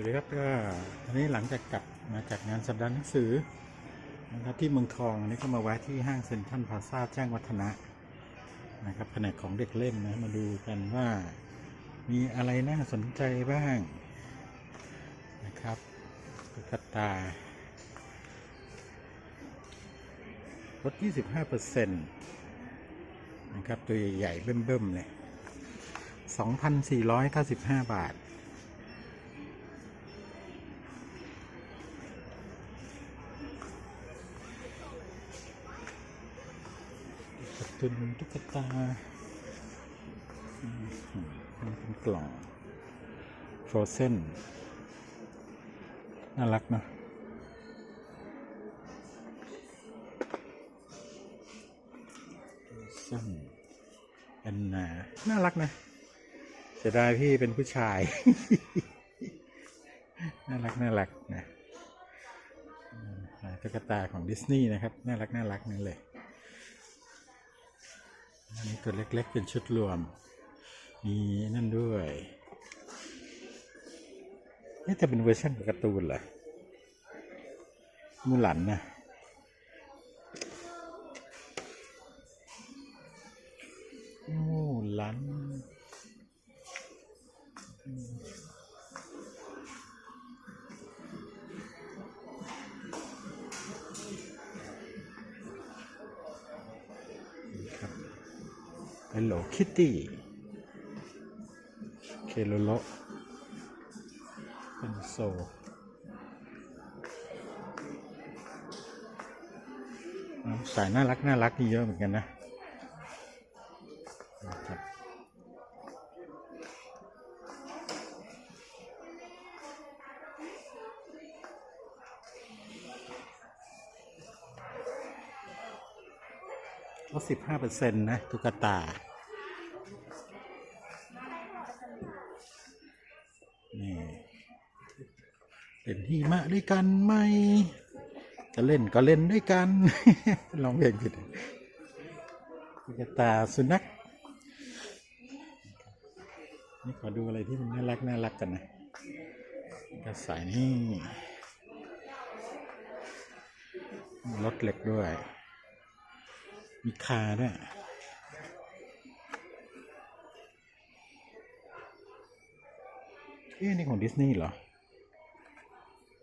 วัสดีครับก็อันนี้หลังจากกลับมาจากงานสัปดาห์หนังสือนะครับที่เมืองทองอันนี้ก็มาแวะที่ห้างเซ็นทรัลพลาซาแจ้งวัฒนะนะครับแผนกของเด็กเล่นนะมาดูกันว่ามีอะไรน่าสนใจบ้างนะครับตุ๊กตาลด 25%นะครับ ตัวใหญ่ๆเบิ่มๆเลย 2,495 บาท การ์ตุนตุ๊กตามันเป็นกล่องฟรอเซนน่ารักเนะฟรอเซนแอนนา น่ารักนะเสียดายพี่เป็นผู้ชาย น่ารักน่ารักนะตุ๊กตาของดิสนีย์นะครับ น่ารักน่ารักนั่นเลย อันนี้ตัวเล็กๆเป็นชุดรวม มีนั่นด้วยนี่จะเป็นเวอร์ชันการ์ตูนเหรอมูหลันนะมูหลัน Hello Kitty เคโลโลเป็นโซ่สายน่ารักน่ารักนี่เยอะเหมือนกันนะลดสิบห้าเปอร์เซ็นต์นะ ตุ๊กตา เล่นหิมะด้วยกันไหมจะเล่นก็เล่นด้วยกัน ลองเพลงผิดตุ๊กตาสุนัขนี่ขอดูอะไรที่มันน่ารักน่ารักกันนะกระสายนี่รถเหล็กด้วย มีคาด้วยเอ๊ะนี่ของดิสนีย์เหรอ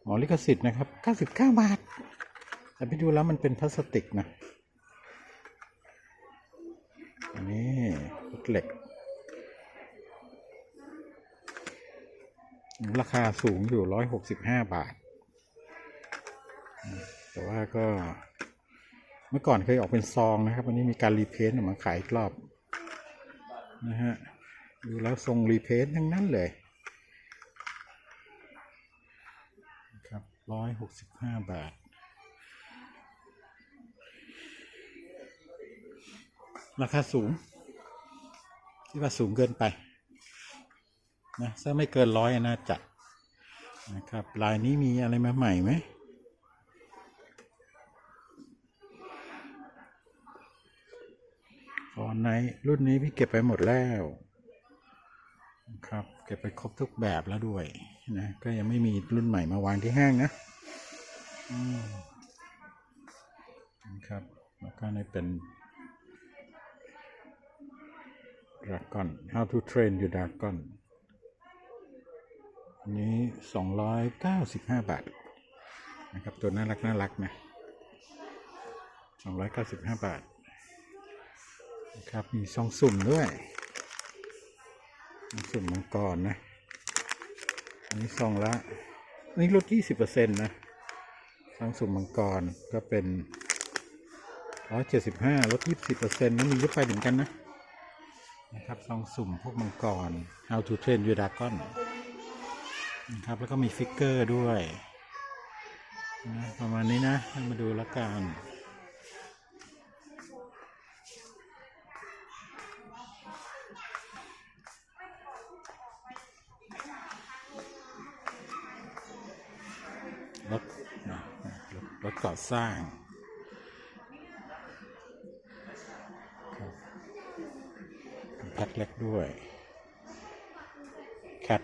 อ๋อลิขสิทธิ์นะครับ 99 บาท แต่ไปดูแล้วมันเป็นพลาสติกนะอันนี้เหล็ก ราคาสูงอยู่ 165 บาท แต่ว่าก็เมื่อก่อนเคยออกเป็นซองนะครับ วันนี้มีการรีเพนต์ออกมาขายอีกรอบ นะฮะ ดูแล้วทรงรีเพนต์ทั้งนั้นเลย ค ร้อยหกสิบห้าบาท ราคาสูง ที่ว่าสูงเกินไป นะถ้าไม่เกินร้อยน่าจะนะครับ ลายนี้มีอะไรมาใหม่ไหมตอนในรุ่นนี้พี่เก็บไปหมดแล้วนะครับ เก็บไปครบทุกแบบแล้วด้วย นะก็ยังไม่มีรุ่นใหม่มาวางที่ห้างนะนะครับ แล้วก็ในเป็น Dragon How to Train Your Dragon อันนี้ 295 บาท นะครับ ตัวน่ารักน่ารักนะ 295 บาท นะครับ มีซองสุ่มด้วยซองสุ่มมังกรนะ นี้ซองละอันนี้ลด20%นะซองสุมมังกรก็เป็น175ลด20%นั้นมีเยอะไปเหมือนกันนะนะครับซองสุ่มพวกมังกร How to Train Your Dragon นะครับ แล้วก็มีฟิกเกอร์ด้วยนะประมาณนี้นะ มาดูล้วกัน สร้างแพ็คเล็กด้วยแคท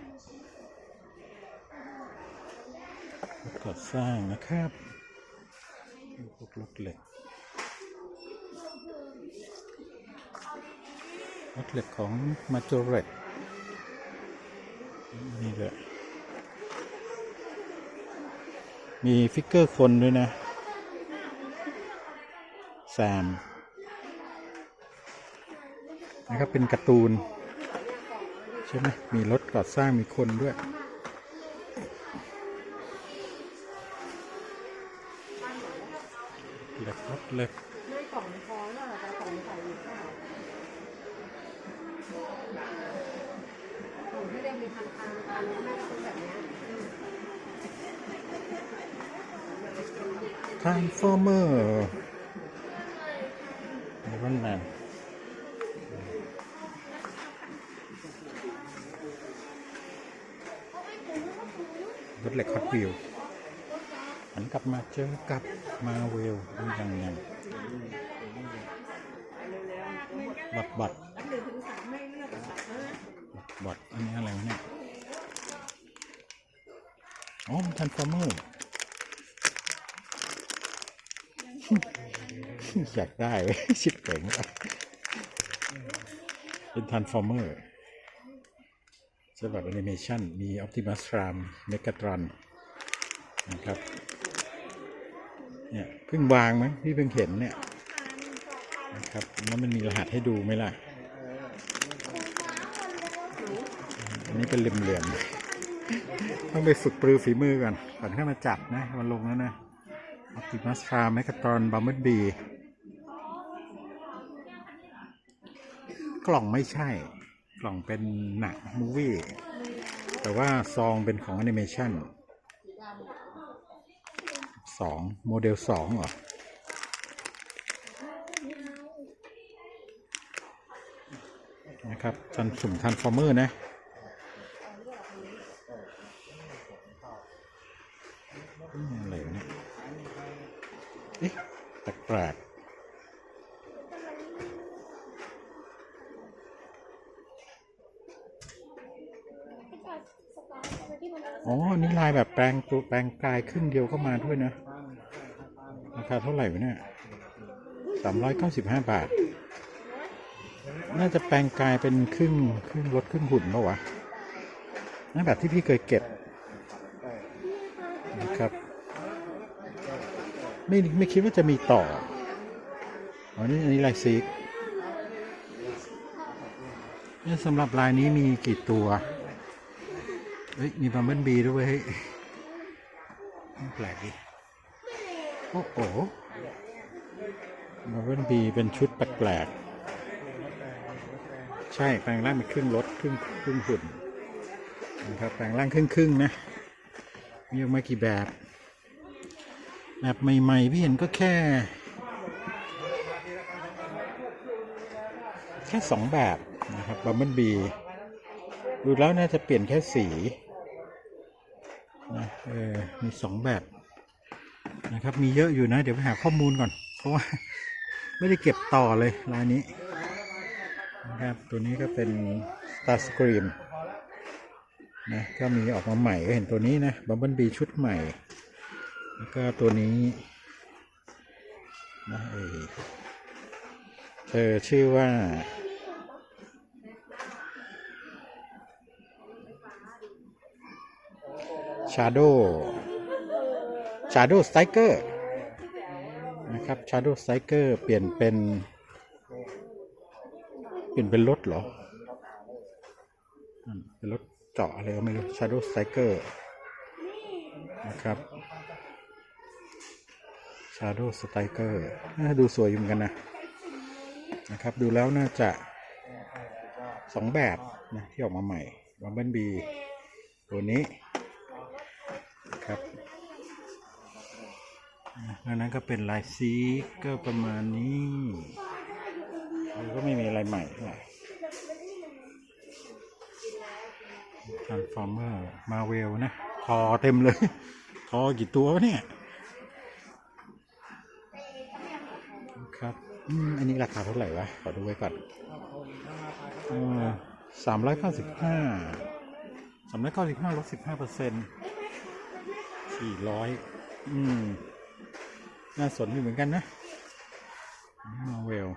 ก่อสร้างนะครับพวกรถเหล็กรถเหล็กของมาโจเรตนี่เลยมีฟิกเกอร์คนด้วยนะ แซมนะครับเป็นการ์ตูน ใช่ไหมมีรถก่อสร้างมีคนด้วย เล็กรถเล็กไม่กล่องท้องอะแต่กล่องใส่อยู่เล่างทางการานส์ฟอร์เมอร์ นแมนรถเหล็กฮอตวิวหันกลับมาเจอกับมาเวลยังไงบัตรบัตรอันหนึ่งถึงสามไม่เลือกอะค่ะบัตรอันนี้อะไรวะเนี่ย อ๋อมันทันฟอร์เมอร์ อยากได้ชิบเป๋งเป็นทันฟอร์เมอร์สำหรับแอนิเมชันมี Optimus Prime Megatron นะครับเนี่ยเพิ่งวางมั้งพี่เพิ่งเห็นเนี่ยนะครับแล้วมันมีรหัสให้ดูไหมล่ะ อันนี้เป็นเหลี่ยมๆต้องไปฝึกปรือฝีมือก่อนก่อนเข้ามาจับนะ มันลงแล้วนะ Optimus Prime Megatron Bumblebee กล่องไม่ใช่ กล่องเป็นหนังมูวี่แต่ว่าซองเป็นของแอนิเมชันสองโมเดลสองเหรอนะครับทันสุ่มทันฟอร์เมอร์นะ ตัวแปลงกายครึ่งเดียวก็มาด้วยนะ ราคาเท่าไหร่วะเนี่ยสามร้อยเก้าสิบห้าบาท น่าจะแปลงกายเป็นครึ่งครึ่งรถครึ่งหุ่นปะวะนั่นแบบที่พี่เคยเก็บนะครับ ไม่ไม่คิดว่าจะมีต่ออ๋อนี่อันนี้ลายซีกนี่สำหรับลายนี้มีกี่ตัว เฮ้ย มีบัมเบิลบีด้วยเฮ้ย แปลกดิโอ้โหบัมเบิลบีเป็นชุดแปลกๆใช่แปลงร่างเป็นครึ่งรถครึ่งครึ่งหุ่นนะครับแปลงร่างครึ่งครึ่งๆนะมีออกมากี่แบบ แบบใหม่ ๆ พี่เห็นก็แค่ แค่สองแบบนะครับบัมเบิลบีดูแล้วน่าจะเปลี่ยนแค่สี มีสองแบบนะครับ มีเยอะอยู่นะ เดี๋ยวไปหาข้อมูลก่อน เพราะว่าไม่ได้เก็บต่อเลยลายนี้นะครับตัวนี้ก็เป็น Star Scream นะก็มีออกมาใหม่ก็เห็นตัวนี้นะบัมเบิลบีชุดใหม่ แล้วก็ตัวนี้นะเออเธอชื่อว่า Shadow Shadow Striker นะครับ Shadow Striker เปลี่ยนเป็น เปลี่ยนเป็นรถเหรออืมเป็นรถเจาะอะไรก็ไม่รู้ Shadow Striker นะครับ Shadow Striker ดูสวยอยู่เหมือนกันนะ นะครับ ดูแล้วน่าจะสองแบบนะที่ออกมาใหม่บัมเบิลบีตัวนี้นะครับ อะแล้วนั้นก็เป็นลายซีก็ประมาณนี้แล้วก็ไม่มีอะไรใหม่เท่าไหร่ Transformer Marvel นะทอเต็มเลยทอกี่ตัววะเนี่ย ครับอันนี้ราคาเท่าไหร่วะ ขอดูไว้ก่อนสามร้อยเก้าสิบห้าสามร้อยเก้าสิบห้าลดสิบห้าเปอร์เซ็นต์สี่ร้อยอืม น่าสนอยู่เหมือนกันนะมาเวล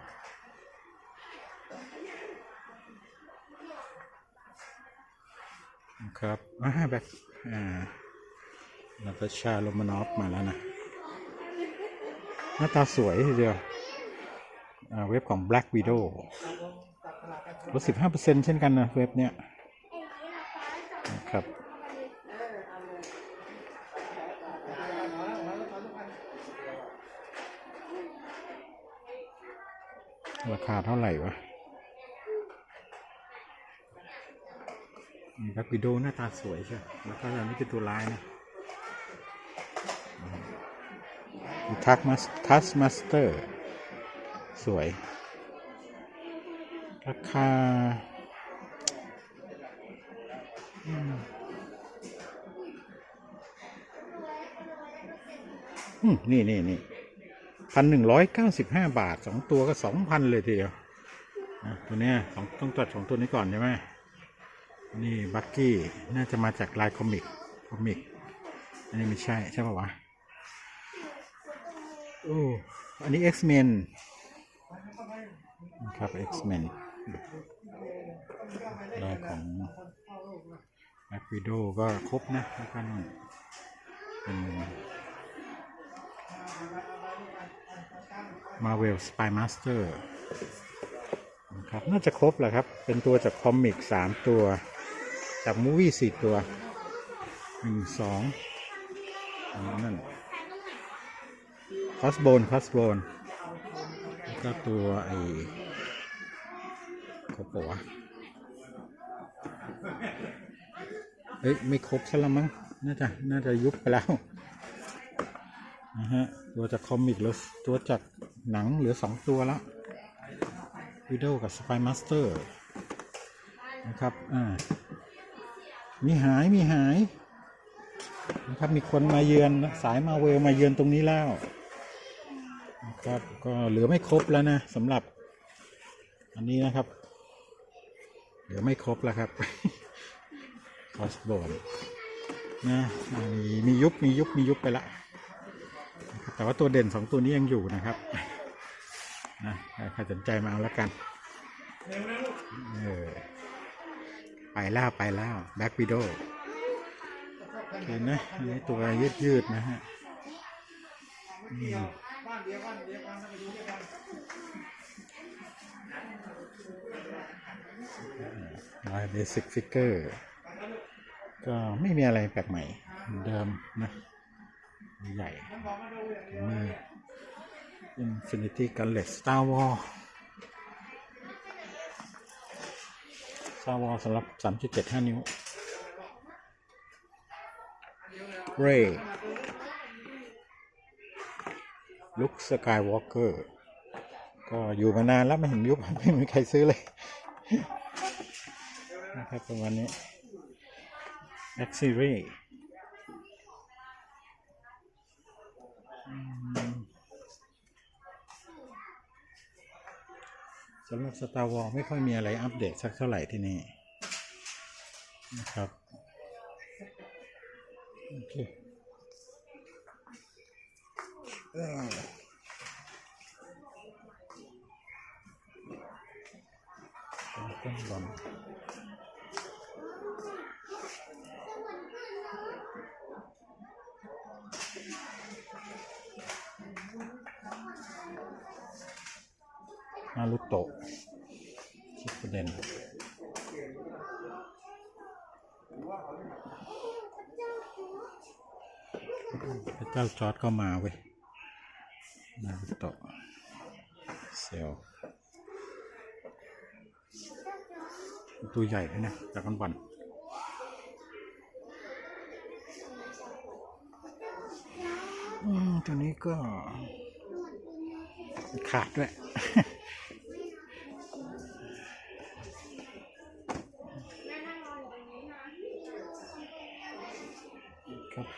ครับอ่าแบ็คอ่านาตาชาโรมานอฟมาแล้วนะ หน้าตาสวยทีเดียวอ่าเว็บของ Black Widow ลด15%เช่นกันนะเว็บเนี้ยครับ ราคาเท่าไหร่วะแบ็ควิดโอหน้าตาสวยใช่ แล้วก็อันนี้คือตัวร้ายนะทักมาทัสมาสเตอร์ สวย ราคาอืมนี่นี่นี่ พันหนึ่งร้อยเก้าสิบห้าบาทสองตัวก็สองพันเลยทีเดียวตัวเนี้ยสองต้องตัดสองตัวนี้ก่อนใช่ไหมนี่บักกี้น่าจะมาจากลายคอมิกคอมิกอันนี้ไม่ใช่ใช่ป่าวะโอ้อันนี้ X-Men นครับ X-Men ลายของ Black Widow ก็ครบนะแล้วก็นู่นเป็น Marvel Spy Master นะครับน่าจะครบแหละครับ เป็นตัวจากคอมิกสามตัว จากมูวี่สี่ตัวหนึ่งสองอันนั่นคอสโบนคอสโบนแล้วก็ตัวไอ้ครบปะวะเฮ้ย ไม่ครบซะแล้วมั้ง น่าจะ น่าจะยุบไปแล้วนะฮะ ตัวจากคอมิกแล้วตัวจาก หนังเหลือสองตัวแล้ววิดโอกับสไปมาสเตอร์นะครับ อ่า มีหาย มีหายนะครับ มีคนมาเยือนสายมาเวลมาเยือนตรงนี้แล้วนะครับ ก็เหลือไม่ครบแล้วนะสำหรับ อันนี้นะครับ เหลือไม่ครบแล้วครับคอสบอนนะมีมียุบมียุบมียุบไปละ แต่ว่าตัวเด่นสองตัวนี้ยังอยู่นะครับ นะใครสนใจมาเอาแล้วกันเออไปแล้วไปแล้วแบ็กวิดโอเห็นนะอันนี้ตัวยืดยืดๆนะฮะลายเบสิกฟิกเกอร์ก็ไม่มีอะไรแปลกใหม่เดิมนะ ใหญ่มือ Infinity Gauntlet Star Wars Star Wars สำหรับ 3.75 นิ้ว Ray Luke Skywalker ก็อยู่มานานแล้วไม่เห็นยุบไม่มีใครซื้อเลยนะครับประมาณนี้ X Series สำหรับสตาร์วอลไม่ค่อยมีอะไรอัปเดตสักเท่าไหร่ที่นี่นะครับโอเคเอ้าต้อง นารุโตะชิปเดนพระเจ้าจอร์ดก็มาเว้ยนารุโตะเซลตัวใหญ่เลยนะจากกันบอลอืมตัวนี้ก็ขาดด้วย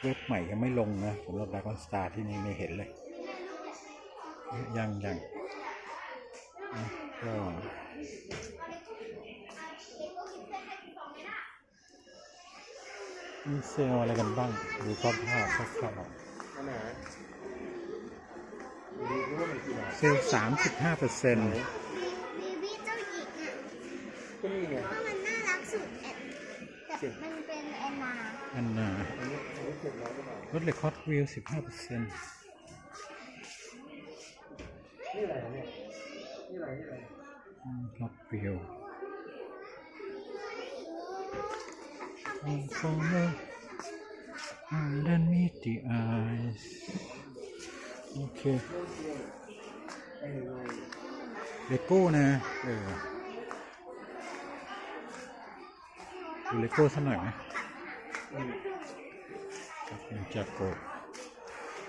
ว็บใหม่ยังไม่ลงนะสำหรับดากอนสตาร์ที่นี่ไม่เห็นเลย ยังยังอะก็มีเซลล์อะไรกันบ้างดูคร่าวๆคร่าวอันไหนดูดูว่ามันกี่บาทๆเซลล์สามสิบห้าเปอร์เซ็นต์ จ็ดเหล็กฮอตวิวสิบห้าเปอร์เซ็นต์นี่อะไรเนี่ย นี่อะไร นี่อะไรฮอตวิวอืม follow underneath the eyes โอเคเลโก้นะ เออดูเลโก้สักหน่อยไหม นินจาโก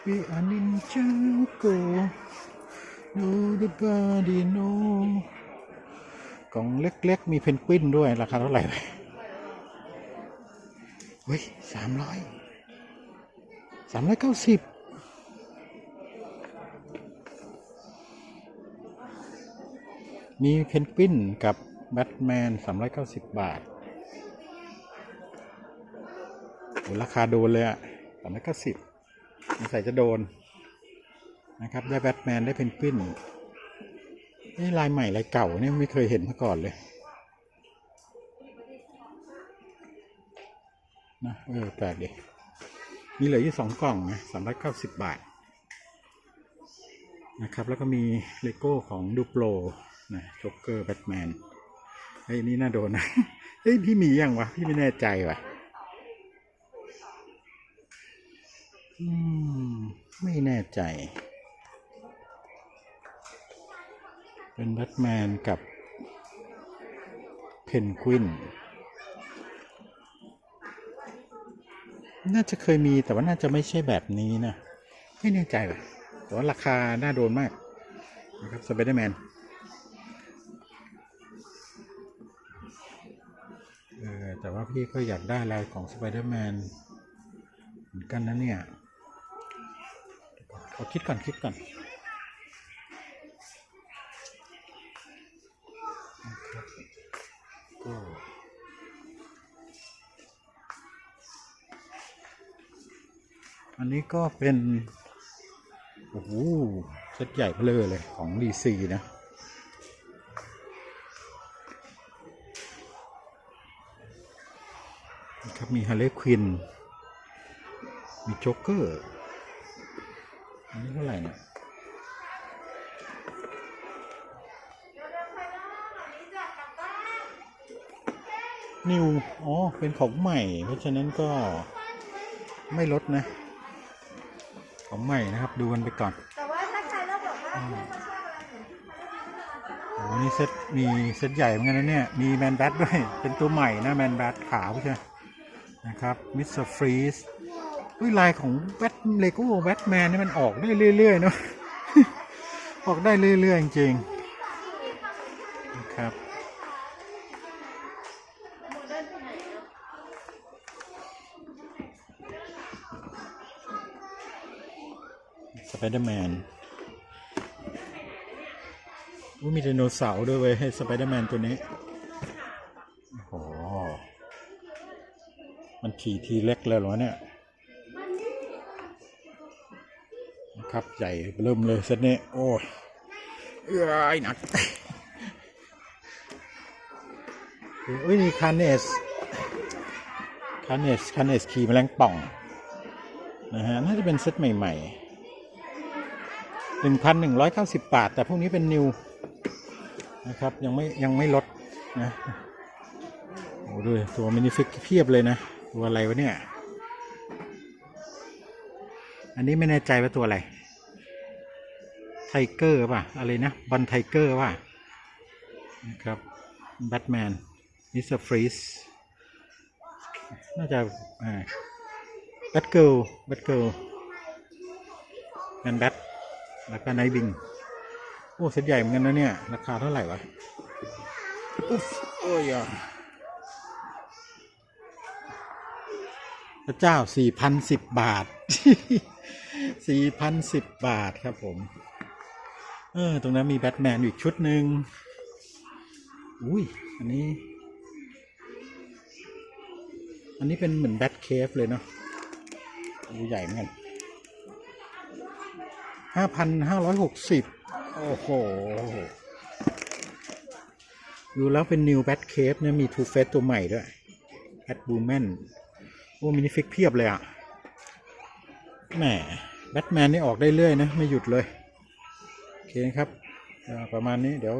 We are ninja go No the body no กล่องเล็ก ๆ มีเพนกวินด้วย ราคาเท่าไหร่เฮ้ยสามร้อยสามร้อยเก้าสิบมีเพนกวินกับแบทแมนสามร้อยเก้าสิบบาทราคาโดนเลยอะ สามร้อยเก้าสิบสงสัยจะโดนนะครับได้แบทแมนได้เพนกวินนี่ลายใหม่ลายเก่าเนี่ยไม่เคยเห็นมาก่อนเลยนะเออแปลกดิมีเหลืออยู่สองกล่องนะสามร้อยเก้าสิบบาทนะครับ แล้วก็มีเลโก้ของดูโปรนะจ็อกเกอร์แบทแมนเฮ้นี่น่าโดนนะเฮ้ยพี่มียังวะ พี่ไม่แน่ใจว่ะ อืม ไม่แน่ใจ เป็นแบทแมนกับเพนกวิน น่าจะเคยมีแต่ว่าน่าจะไม่ใช่แบบนี้นะ ไม่แน่ใจว่ะแต่ว่าราคา น่าโดนมากนะครับสไปเดอร์แมนเออแต่ว่าพี่ก็อยากได้ลายของสไปเดอร์แมนเหมือนกันนะเนี่ย ขอคิดก่อนคิดก่อนก็อันนี้ก็เป็น โอ้โหเซตใหญ่เพลอเลยของ DC นะนะครับมีฮาร์เลควิน มีโจ๊กเกอร์ อันนี้เท่าไหร่เนี่ยนิว อ๋อ เป็นของใหม่ เพราะฉะนั้นก็ไม่ลดนะ ของใหม่นะครับ ดูกันไปก่อนแต่ว่าถ้าใครเราบอกว่าเพื่อนเขาชอบอะไรเหมือนที่เขาได้ยินโอ้นี่เซตมีเซตใหญ่เหมือนกันนะเนี่ย มีแมนแบทด้วย เป็นตัวใหม่นะแมนแบทขาวใช่ไหมนะครับ มิสเตอร์ฟรีส อุ้ยลายของแบทเลโก้แบทแมนนี่มันออกได้เรื่อยๆเนาะออกได้เรื่อยๆจริงๆนะครับสไปเดอร์แมนว่ามีไดโนเสาร์ด้วยเว้ยให้สไปเดอร์แมนตัวนี้โอ้โหมันขี่ทีเล็กเลยเหรอเนี่ย นะครับ ใหญ่เริ่มเลยเซตนี้ โอ้ยเอ้ยหนักเอ้ยนี่คาเนสคาเนสคาเนสขี่แมลงป่องนะฮะน่าจะเป็นเซตใหม่ๆหนึ่งพันหนึ่งร้อยเก้าสิบบาท แต่พวกนี้เป็นนิวนะครับ ยังไม่ยังไม่ลดนะโอ้ดูดิตัวมินิฟิกเพียบเลยนะ ตัวอะไรวะเนี่ย อันนี้ไม่แน่ใจว่าตัวอะไร ไทเกอร์ป่ะ อะไรนะบันไทเกอร์ป่ะ นะครับแบทแมนมิสเตอร์ฟรีสน่าจะแบทเกิลแบทเกิลแมนแบทแล้วก็ไนบิง โอ้เซ็ตใหญ่เหมือนกันนะเนี่ย ราคาเท่าไหร่วะอุ๊ฟโอ้ยอะพระเจ้าสี่พันสิบบาท สี่พันสิบบาทครับผม เออ ตรงนั้นมีแบทแมนอีกชุดหนึ่งอุ้ย อันนี้ อันนี้เป็นเหมือนแบทเคฟเลยเนาะดูใหญ่เหมือนกันห้าพันห้าร้อยหกสิบโอ้โห ดูแล้วเป็น New Bat Cave เนี่ยมี Two Face ตัวใหม่ด้วย Bat Woman โอ้มินิฟิกเพียบเลยอะ แหมแบทแมนนี่ออกได้เรื่อยนะ ไม่หยุดเลย โอเคนะครับอ่าประมาณนี้เดี๋ยว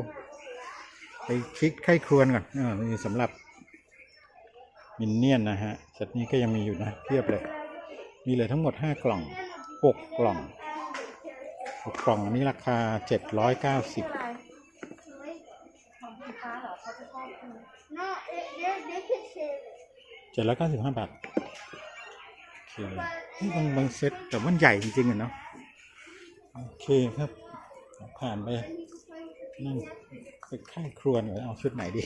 ไปคลิกไข้ครวนก่อนอ่านี่สำหรับ มินเนี่ยนนะฮะเซตนี้ก็ยังมีอยู่นะเพียบเลย มีเหลือทั้งหมด 5 กล่อง 6 กล่อง 6 กล่องอันนี้ราคา 790อะไรของสีฟ้าเหรอเขาจะชอบกิน No, they, they, they can share it. เจ็ดร้อยเก้าสิบห้าบาทโอเคนี่ บางบางเซตแต่มันใหญ่จริงๆอะเนาะโอเคครับ ผ่านไปนั่งไปค่ายครวนก่อนเอาชุดไหนดี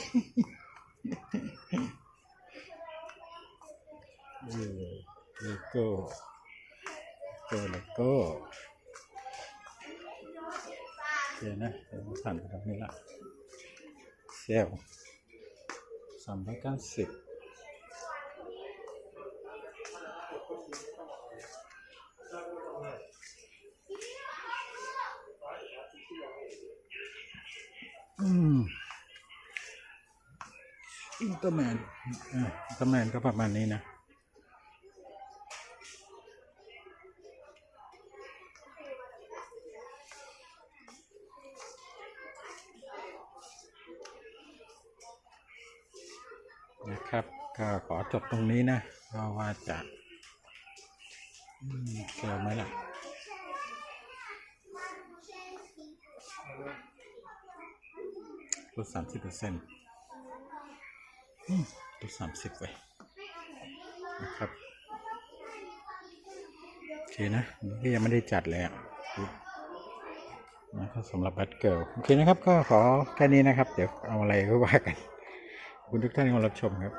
เออเลโก้เจอเลโก้โอเคนะเดี๋ยวผ่านไปตรงนี้ละเซลสามร้อยเก้าสิบ อุลตร้าแมนอ่าอุลตร้าแมนก็ประมาณนี้นะ นะครับ ก็ขอจบตรงนี้นะ เพราะว่าจะเจอไหมล่ะลดสามสิบเปอร์เซ็นต์ ตัวสามสิบไปนะครับ โอเคนะนี่ยังไม่ได้จัดเลยนะครับสำหรับบัตเกิลโอเคนะครับ ก็ขอแค่นี้นะครับ เดี๋ยวเอาอะไรก็ว่ากัน คุณทุกท่านที่มารับชมครับ